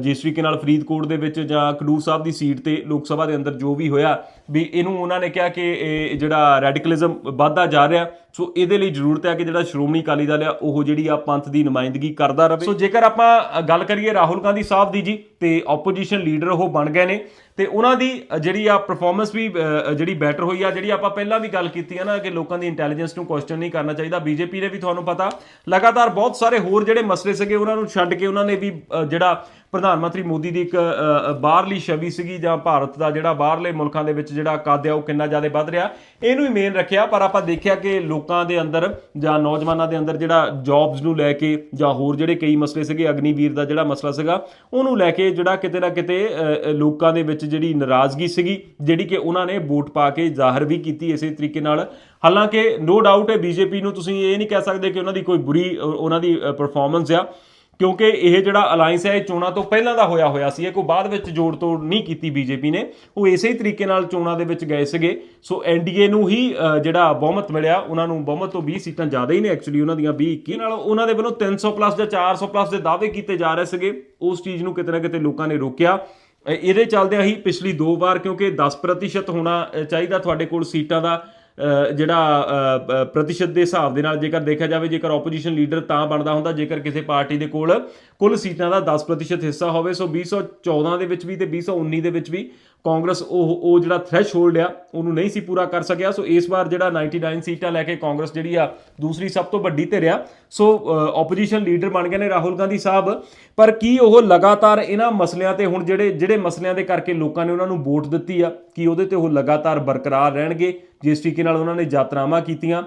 ਜਿਸ ਤਰੀਕੇ ਨਾਲ ਫਰੀਦਕੋਟ ਦੇ ਵਿੱਚ ਜਾਂ ਖਡੂਰ ਸਾਹਿਬ ਦੀ ਸੀਟ ਤੇ ਲੋਕ ਸਭਾ ਦੇ ਅੰਦਰ ਜੋ ਵੀ ਹੋਇਆ, ਵੀ ਇਹਨੂੰ ਉਹਨਾਂ ਨੇ ਕਿਹਾ ਕਿ ਇਹ ਜਿਹੜਾ ਰੈਡੀਕਲਿਜ਼ਮ ਵੱਧਦਾ ਜਾ ਰਿਹਾ ਸੋ ਇਹਦੇ ਲਈ ਜ਼ਰੂਰਤ ਹੈ ਕਿ ਜਿਹੜਾ ਸ਼੍ਰੋਮਣੀ ਅਕਾਲੀ ਦਲ ਆ, ਉਹ ਜਿਹੜੀ ਆ ਪੰਥ ਦੀ ਨੁਮਾਇੰਦਗੀ ਕਰਦਾ ਰਹੇ ਸੋ ਜੇਕਰ ਆਪਾਂ ਗੱਲ ਕਰੀਏ ਰਾਹੁਲ ਗਾਂਧੀ ਸਾਹਿਬ ਦੀ ਜੀ, ਤੇ ਆਪੋਜੀਸ਼ਨ ਲੀਡਰ ਉਹ ਬਣ ਗਏ ਨੇ, ਤੇ ਉਹਨਾਂ ਦੀ ਜਿਹੜੀ ਆ ਪਰਫਾਰਮੈਂਸ ਵੀ ਜਿਹੜੀ ਬੈਟਰ ਹੋਈ ਆ, ਜਿਹੜੀ ਆਪਾਂ ਪਹਿਲਾਂ ਵੀ ਗੱਲ ਕੀਤੀ ਆ ਨਾ, ਕਿ ਲੋਕਾਂ ਦੀ ਇੰਟੈਲੀਜੈਂਸ ਨੂੰ ਕੁਐਸਚਨ ਨਹੀਂ ਕਰਨਾ ਚਾਹੀਦਾ, ਬੀਜੇਪੀ ਨੇ ਵੀ ਤੁਹਾਨੂੰ ਪਤਾ, ਲਗਾਤਾਰ ਬਹੁਤ ਸਾਰੇ ਹੋਰ ਜਿਹੜੇ ਮਸਲੇ ਸੀਗੇ, ਉਹਨਾਂ ਨੂੰ ਛੱਡ ਕੇ ਉਹਨਾਂ ਨੇ ਵੀ ਜਿਹੜਾ ਪ੍ਰਧਾਨ ਮੰਤਰੀ ਮੋਦੀ ਦੀ ਇੱਕ ਬਾਹਰਲੀ ਛਵੀ ਸੀਗੀ, ਜਾਂ ਭਾਰਤ ਦਾ ਜਿਹੜਾ ਬਾਹਰਲੇ ਮੁਲਕਾਂ ਦੇ ਵਿੱਚ ਜਿਹੜਾ ਕੱਦ ਆ, ਉਹ ਕਿੰਨਾ ਜ਼ਿਆਦਾ ਵੱਧ ਰਿਹਾ, ਇਹਨੂੰ ਹੀ ਮੇਨ ਰੱਖਿਆ, ਪਰ ਆਪਾਂ ਦੇਖਿਆ ਕਿ ਲੋਕ ਲੋਕਾਂ ਦੇ ਅੰਦਰ ਜਾਂ ਨੌਜਵਾਨਾਂ ਦੇ ਅੰਦਰ ਜਿਹੜਾ ਜੌਬਸ ਨੂੰ ਲੈ ਕੇ ਜਾਂ ਹੋਰ ਜਿਹੜੇ ਕਈ ਮਸਲੇ ਸੀਗੇ, ਅਗਨੀਵੀਰ ਦਾ ਜਿਹੜਾ ਮਸਲਾ ਸੀਗਾ, ਉਹਨੂੰ ਲੈ ਕੇ ਜਿਹੜਾ ਕਿਤੇ ਨਾ ਕਿਤੇ ਲੋਕਾਂ ਦੇ ਵਿੱਚ ਜਿਹੜੀ ਨਾਰਾਜ਼ਗੀ ਸੀਗੀ, ਜਿਹੜੀ ਕਿ ਉਹਨਾਂ ਨੇ ਵੋਟ ਪਾ ਕੇ ਜ਼ਾਹਰ ਵੀ ਕੀਤੀ ਇਸੇ ਤਰੀਕੇ ਨਾਲ। ਹਾਲਾਂਕਿ ਨੋ ਡਾਊਟ ਹੈ, ਬੀਜੇਪੀ ਨੂੰ ਤੁਸੀਂ ਇਹ ਨਹੀਂ ਕਹਿ ਸਕਦੇ ਕਿ ਉਹਨਾਂ ਦੀ ਕੋਈ ਬੁਰੀ ਉਹਨਾਂ ਦੀ ਪਰਫਾਰਮੈਂਸ ਆ। ਕਿਉਂਕਿ ਇਹ ਜਿਹੜਾ ਅਲਾਈਅੰਸ ਹੈ, ਇਹ ਚੋਣਾਂ ਤੋਂ ਪਹਿਲਾਂ ਦਾ ਹੋਇਆ ਹੋਇਆ ਸੀ। ਇਹ ਕੋਈ ਬਾਅਦ ਵਿੱਚ ਜੋੜ ਤੋੜ ਨਹੀਂ ਕੀਤੀ ਬੀਜੇਪੀ ਨੇ। ਉਹ ਇਸੇ ਹੀ ਤਰੀਕੇ ਨਾਲ ਚੋਣਾਂ ਦੇ ਵਿੱਚ ਗਏ ਸੀਗੇ। ਸੋ ਐਨਡੀਏ ਨੂੰ ਹੀ ਜਿਹੜਾ ਬਹੁਮਤ ਮਿਲਿਆ, ਉਹਨਾਂ ਨੂੰ ਬਹੁਮਤ ਤੋਂ 20 ਸੀਟਾਂ ਜ਼ਿਆਦਾ ਹੀ ਨੇ ਐਕਚੁਅਲੀ ਉਹਨਾਂ ਦੀਆਂ 20 21 ਨਾਲ। ਉਹਨਾਂ ਦੇ ਵੱਲੋਂ 300 ਪਲੱਸ ਜਾਂ 400 ਪਲੱਸ ਦੇ ਦਾਅਵੇ ਕੀਤੇ ਜਾ ਰਹੇ ਸੀਗੇ। ਉਸ ਚੀਜ਼ ਨੂੰ ਕਿਤੇ ਨਾ ਕਿਤੇ ਲੋਕਾਂ ਨੇ ਰੋਕਿਆ। ਇਹਦੇ ਚੱਲਦਿਆਂ ਹੀ ਪਿਛਲੀ ਦੋ ਵਾਰ ਕਿਉਂਕਿ 10% ਹੋਣਾ ਚਾਹੀਦਾ ਤੁਹਾਡੇ ਕੋਲ ਸੀਟਾਂ ਦਾ। ਜਿਹੜਾ ਪ੍ਰਤੀਸ਼ਤ ਦੇ ਹਿਸਾਬ ਦੇ ਨਾਲ ਜੇਕਰ ਦੇਖਿਆ ਜਾਵੇ, ਜੇਕਰ ਆਪੋਜੀਸ਼ਨ ਲੀਡਰ ਤਾਂ ਬਣਦਾ ਹੁੰਦਾ, ਜੇਕਰ ਕਿਸੇ ਪਾਰਟੀ ਦੇ ਕੋਲ ਕੁੱਲ ਸੀਟਾਂ ਦਾ 10% ਹਿੱਸਾ ਹੋਵੇ, ਸੋ 2014 ਦੇ ਵਿੱਚ ਵੀ ਤੇ 2019 ਦੇ ਵਿੱਚ ਵੀ ਕਾਂਗਰਸ ਉਹ ਉਹ ਜਿਹੜਾ ਥ੍ਰੈਸ਼ਹੋਲਡ ਆ, ਉਹਨੂੰ ਨਹੀਂ ਸੀ ਪੂਰਾ ਕਰ ਸਕਿਆ। ਸੋ ਇਸ ਵਾਰ ਜਿਹੜਾ 99 ਸੀਟਾਂ ਲੈ ਕੇ ਕਾਂਗਰਸ ਜਿਹੜੀ ਆ, ਦੂਸਰੀ ਸਭ ਤੋਂ ਵੱਡੀ ਧਿਰ ਆ। ਸੋ ਆਪੋਜੀਸ਼ਨ ਲੀਡਰ ਬਣ ਗਏ ਨੇ ਰਾਹੁਲ ਗਾਂਧੀ ਸਾਹਿਬ। ਪਰ ਕੀ ਉਹ ਲਗਾਤਾਰ ਇਹਨਾਂ ਮਸਲਿਆਂ ਤੇ ਹੁਣ ਜਿਹੜੇ ਜਿਹੜੇ ਮਸਲਿਆਂ ਦੇ ਕਰਕੇ ਲੋਕਾਂ ਨੇ ਉਹਨਾਂ ਨੂੰ ਵੋਟ ਦਿੱਤੀ ਆ, ਕੀ ਉਹਦੇ ਤੇ ਉਹ ਲਗਾਤਾਰ ਬਰਕਰਾਰ ਰਹਿਣਗੇ? ਜਿਸ ਤਰੀਕੇ ਨਾਲ ਉਹਨਾਂ ਨੇ ਯਾਤਰਾਵਾਂ ਕੀਤੀਆਂ।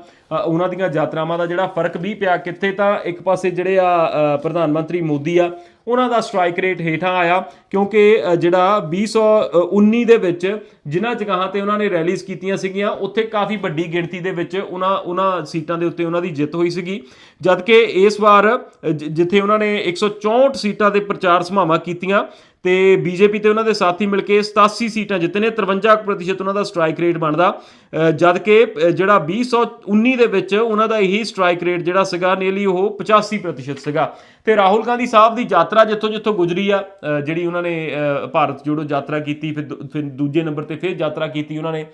ਉਹਨਾਂ ਦੀਆਂ ਯਾਤਰਾਵਾਂ ਦਾ ਜਿਹੜਾ ਫ਼ਰਕ ਵੀ ਪਿਆ ਕਿੱਥੇ, ਤਾਂ ਇੱਕ ਪਾਸੇ ਜਿਹੜੇ ਆ ਪ੍ਰਧਾਨ ਮੰਤਰੀ ਮੋਦੀ ਆ ਉਹਨਾਂ ਦਾ ਸਟ੍ਰਾਈਕ ਰੇਟ ਹੇਠਾਂ ਆਇਆ ਕਿਉਂਕਿ ਅ, ਜਿਹੜਾ 2019 ਦੇ ਵਿੱਚ ਜਿਨ੍ਹਾਂ ਜਗ੍ਹਾਵਾਂ ਤੇ ਉਹਨਾਂ ਨੇ ਰੈਲੀਜ਼ ਕੀਤੀਆਂ ਸੀਗੀਆਂ ਉੱਥੇ ਕਾਫੀ ਵੱਡੀ ਗਿਣਤੀ ਦੇ ਵਿੱਚ ਉਹਨਾਂ ਉਹਨਾਂ ਸੀਟਾਂ ਦੇ ਉੱਤੇ ਉਹਨਾਂ ਦੀ ਜਿੱਤ ਹੋਈ ਸੀਗੀ। ਜਦਕਿ ਇਸ ਵਾਰ ਜ- ਜਿੱਥੇ ਉਹਨਾਂ ਨੇ 164 ਸੀਟਾਂ ਦੇ ਪ੍ਰਚਾਰ ਸਭਾਵਾਂ ਕੀਤੀਆਂ ਤੇ ਬੀਜੇਪੀ ਤੇ ਉਹਨਾਂ ਦੇ ਸਾਥੀ ਮਿਲ ਕੇ 87 ਸੀਟਾਂ ਜਿੱਤੇ ਨੇ 53% ਉਹਨਾਂ ਦਾ ਸਟ੍ਰਾਈਕ ਰੇਟ ਬਣਦਾ। ਅ, ਜਦ ਕਿ ਅ, ਜਿਹੜਾ 2019 ਦੇ ਵਿੱਚ ਉਹਨਾਂ ਦਾ ਇਹੀ ਸਟ੍ਰਾਈਕ ਰੇਟ ਜਿਹੜਾ ਸੀਗਾ ਨੀਲੀ ਉਹ 85% ਸੀਗਾ। ਤੇ ਰਾਹੁਲ ਗਾਂਧੀ ਸਾਹਿਬ ਦੀ ਯਾਤਰਾ ਜਿੱਥੋਂ ਜਿੱਥੋਂ ਗੁਜ਼ਰੀ ਆ ਜਿਹੜੀ ਉਹਨਾਂ ਨੇ ਭਾਰਤ ਜੋੜੋ ਯਾਤਰਾ ਕੀਤੀ ਫਿਰ ਦੂ- ਫਿਰ ਦੂਜੇ ਨੰਬਰ ਤੇ ਫਿਰ ਯਾਤਰਾ ਕੀਤੀ ਉਹਨਾਂ ਨੇ।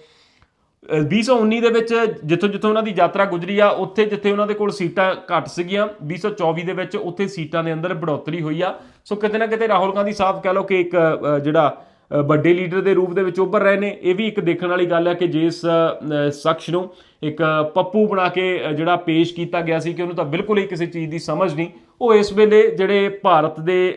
2019 ਦੇ ਵਿੱਚ ਜਿੱਥੋਂ ਜਿੱਥੋਂ ਉਹਨਾਂ ਦੀ ਯਾਤਰਾ ਗੁਜ਼ਰੀ ਆ, ਉੱਥੇ ਜਿੱਥੇ ਉਹਨਾਂ ਦੇ ਕੋਲ ਸੀਟਾਂ ਘੱਟ ਸੀਗੀਆਂ 2024 ਦੇ ਵਿੱਚ ਉੱਥੇ ਸੀਟਾਂ ਦੇ ਅੰਦਰ ਬੜੋਤਰੀ ਹੋਈ ਆ। ਸੋ ਕਿਤੇ ਨਾ ਕਿਤੇ ਰਾਹੁਲ ਗਾਂਧੀ ਸਾਹਿਬ ਕਹਿ ਲਓ ਕਿ ਇੱਕ ਜਿਹੜਾ ਵੱਡੇ ਲੀਡਰ ਦੇ ਰੂਪ ਦੇ ਵਿੱਚ ਉੱਭਰ ਰਹੇ ਨੇ। ਇਹ ਵੀ ਇੱਕ ਦੇਖਣ ਵਾਲੀ ਗੱਲ ਹੈ ਕਿ ਜਿਸ ਸ਼ਖਸ ਨੂੰ ਇੱਕ ਪੱਪੂ ਬਣਾ ਕੇ ਜਿਹੜਾ ਪੇਸ਼ ਕੀਤਾ ਗਿਆ ਸੀ ਕਿ ਉਹਨੂੰ ਤਾਂ ਬਿਲਕੁਲ ਹੀ ਕਿਸੇ ਚੀਜ਼ ਦੀ ਸਮਝ ਨਹੀਂ, ਉਹ ਇਸ ਵੇਲੇ ਜਿਹੜੇ ਭਾਰਤ ਦੇ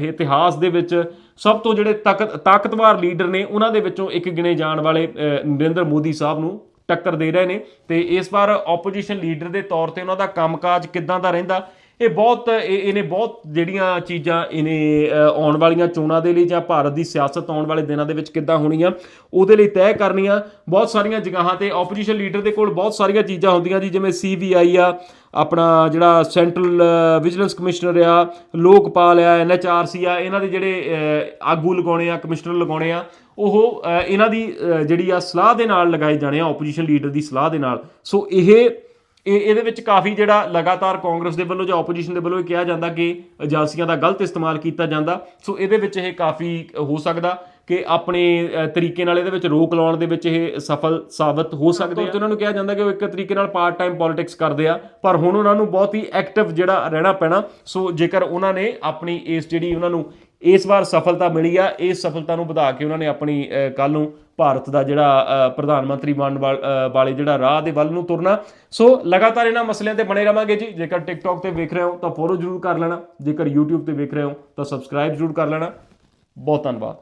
ਇਤਿਹਾਸ ਦੇ ਵਿੱਚ ਸਭ ਤੋਂ ਜਿਹੜੇ ਤਾਕਤ ਤਾਕਤਵਰ ਲੀਡਰ ਨੇ, ਉਹਨਾਂ ਦੇ ਵਿੱਚੋਂ ਇੱਕ ਗਿਣੇ ਜਾਣ ਵਾਲੇ ਨਰਿੰਦਰ ਮੋਦੀ ਸਾਹਿਬ ਨੂੰ ਟੱਕਰ ਦੇ ਰਹੇ ਨੇ। ਤੇ ਇਸ ਵਾਰ ਆਪੋਜੀਸ਼ਨ ਲੀਡਰ ਦੇ ਤੌਰ ਤੇ ਉਹਨਾਂ ਦਾ ਕੰਮਕਾਜ ਕਿੱਦਾਂ ਦਾ ਰਹਿੰਦਾ ਇਹ ਬਹੁਤ, ਇਹ- ਇਹਨੇ ਬਹੁਤ ਜਿਹੜੀਆਂ ਚੀਜ਼ਾਂ ਇਹਨੇ ਆਉਣ ਵਾਲੀਆਂ ਚੋਣਾਂ ਦੇ ਲਈ ਜਾਂ ਭਾਰਤ ਦੀ ਸਿਆਸਤ ਆਉਣ ਵਾਲੇ ਦਿਨਾਂ ਦੇ ਵਿੱਚ ਕਿੱਦਾਂ ਹੋਣੀ ਆ ਉਹਦੇ ਲਈ ਤੈਅ ਕਰਨੀਆਂ। ਬਹੁਤ ਸਾਰੀਆਂ ਜਗ੍ਹਾਵਾਂ ਤੇ ਆਪੋਜੀਸ਼ਨ ਲੀਡਰ ਦੇ ਕੋਲ ਬਹੁਤ ਸਾਰੀਆਂ ਚੀਜ਼ਾਂ ਹੁੰਦੀਆਂ ਜੀ, ਜਿਵੇਂ ਸੀਬੀਆਈ ਆ, ਆਪਣਾ ਜਿਹੜਾ ਸੈਂਟਰਲ ਵਿਜੀਲੈਂਸ ਕਮਿਸ਼ਨਰ ਆ, ਲੋਕਪਾਲ ਆ ਐਨਐਚਆਰਸੀ ਆ, ਇਹਨਾਂ ਦੇ ਜਿਹੜੇ ਆਗੂ ਲਗਾਉਣੇ ਆ ਕਮਿਸ਼ਨਰ ਲਗਾਉਣੇ ਆ, ਉਹ ਇਹਨਾਂ ਦੀ ਜਿਹੜੀ ਆ ਸਲਾਹ ਦੇ ਨਾਲ ਲਗਾਏ ਜਾਣੇ ਆ ਆਪੋਜੀਸ਼ਨ ਲੀਡਰ ਦੀ ਸਲਾਹ ਦੇ ਨਾਲ। ਸੋ ਇਹ ਇਹ ਇਹਦੇ ਵਿੱਚ ਕਾਫੀ ਜਿਹੜਾ ਲਗਾਤਾਰ ਕਾਂਗਰਸ ਦੇ ਵੱਲੋਂ ਜਾਂ ਆਪੋਜੀਸ਼ਨ ਦੇ ਵੱਲੋਂ ਇਹ ਕਿਹਾ ਜਾਂਦਾ ਕਿ ਏਜੰਸੀਆਂ ਦਾ ਗਲਤ ਇਸਤੇਮਾਲ ਕੀਤਾ ਜਾਂਦਾ। ਸੋ ਇਹਦੇ ਵਿੱਚ ਇਹ ਕਾਫੀ ਹੋ ਸਕਦਾ। ਕਿ ਆਪਣੇ ਤਰੀਕੇ ਨਾਲ ਇਹਦੇ ਵਿੱਚ ਰੋਕ ਲਾਉਣ ਦੇ ਵਿੱਚ ਇਹ ਸਫਲ ਸਾਬਤ ਹੋ ਸਕਦੇ ਆ। ਤੇ ਉਹਨਾਂ ਨੂੰ ਕਿਹਾ ਜਾਂਦਾ ਕਿ ਉਹ ਇੱਕ ਤਰੀਕੇ ਨਾਲ ਪਾਰਟ ਟਾਈਮ ਪੋਲਿਟਿਕਸ ਕਰਦੇ ਆ ਪਰ ਹੁਣ ਉਹਨਾਂ ਨੂੰ ਬਹੁਤ ਹੀ ਐਕਟਿਵ ਜਿਹੜਾ ਰਹਿਣਾ ਪੈਣਾ। ਸੋ ਜੇਕਰ ਉਹਨਾਂ ਨੇ ਆਪਣੀ ਇਸ ਜਿਹੜੀ ਉਹਨਾਂ ਨੂੰ ਇਸ ਵਾਰ ਸਫਲਤਾ ਮਿਲੀ ਆ ਇਸ ਸਫਲਤਾ ਨੂੰ ਵਧਾ ਕੇ ਉਹਨਾਂ ਨੇ ਆਪਣੀ ਕੱਲ ਨੂੰ ਭਾਰਤ ਦਾ ਜਿਹੜਾ ਪ੍ਰਧਾਨ ਮੰਤਰੀ ਬਣਨ ਵਾਲ- ਜਿਹੜਾ ਰਾਹ ਦੇ ਵੱਲ ਨੂੰ ਤੁਰਨਾ। ਸੋ ਲਗਾਤਾਰ ਇਹਨਾਂ ਮਸਲਿਆਂ ਤੇ ਬਣੇ ਰਵਾਂਗੇ ਜੀ। ਜੇਕਰ ਟਿਕਟੌਕ ਤੇ ਵੇਖ ਰਹੇ ਹੋ ਤਾਂ ਫੋਲੋ ਜ਼ਰੂਰ ਕਰ ਲੈਣਾ। ਜੇਕਰ YouTube ਤੇ ਵੇਖ ਰਹੇ ਹੋ ਤਾਂ ਸਬਸਕ੍ਰਾਈਬ ਜ਼ਰੂਰ ਕਰ ਲੈਣਾ। ਬਹੁਤ ਧੰਨਵਾਦ।